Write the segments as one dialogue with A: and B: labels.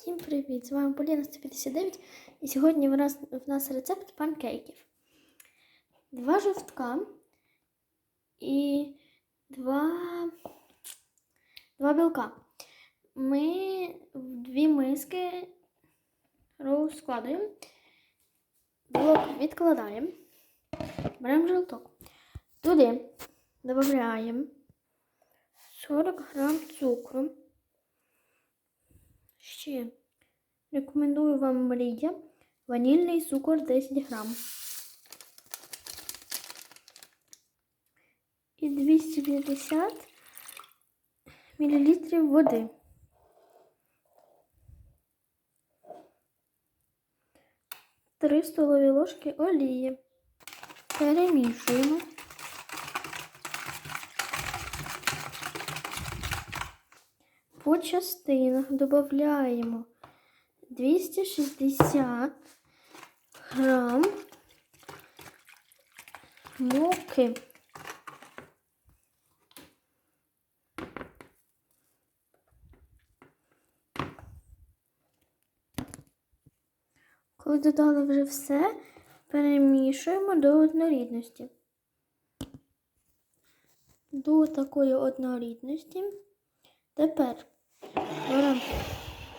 A: Всім привіт! З вами Поліна 159 і сьогодні в нас, в нас рецепт панкейків. Два жовтка і два, два білка. Ми в дві миски розкладаємо, білок відкладаємо, беремо жовток. Туди додаємо 40 грам цукру. Ще рекомендую вам мрія. Ванільний цукор 10 грам. І 250 мл води. Три столові ложки олії. Перемішуємо. По частинах додаємо 260 грам муки. Коли додали вже все, перемішуємо до однорідності. До такої однорідності. Тепер беремо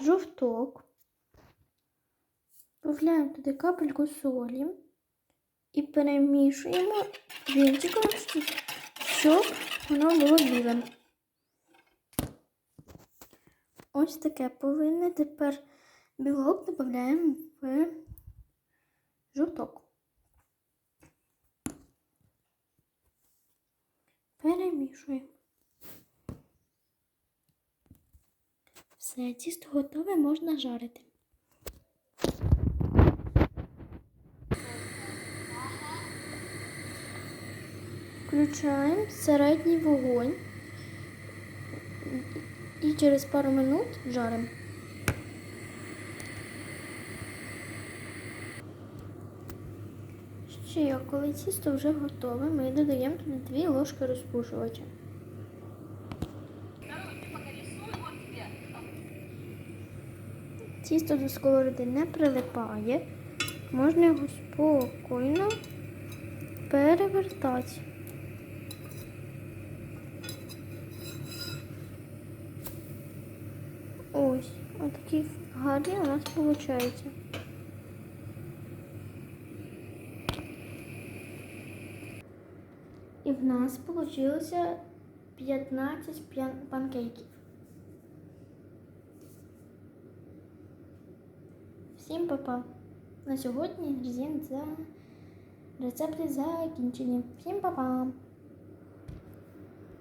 A: жовток, додаємо туди капельку солі і перемішуємо вінчиком, щоб воно було білим. Ось таке повинне. Тепер білок додаємо в жовток. Перемішуємо. Все, тісто готове, можна жарити. Включаємо середній вогонь і через пару минут жаримо. Ще, коли тісто вже готове, ми додаємо туди 2 ложки розпушувача. Тісто до сковороди не прилипає, можна його спокійно перевертати. Ось, отакі гарні у нас виходить. І в нас вийшло 15 панкейків. Всім па-па. На сьогодні рецепти закінчені. Всім па-па!